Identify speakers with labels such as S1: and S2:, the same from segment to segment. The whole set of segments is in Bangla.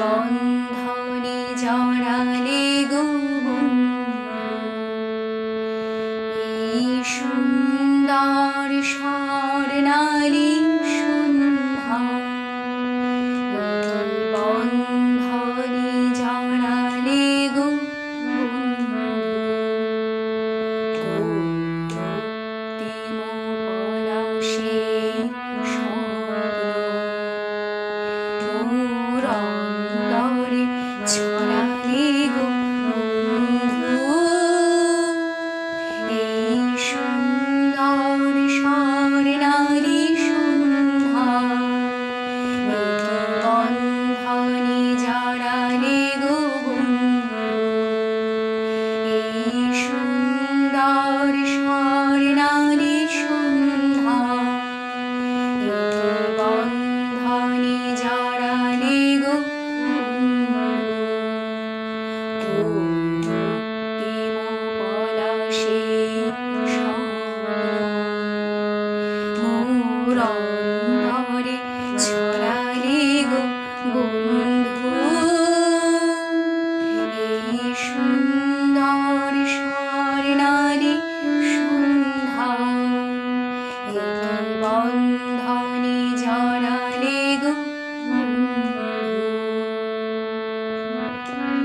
S1: বন্ধনে জড়ালে গো এই সুন্দর স্বর্ণালী সন্ধ্যা বন্ধনে জড়ালে গো Oh. contigo. Bye.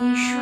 S1: 你说。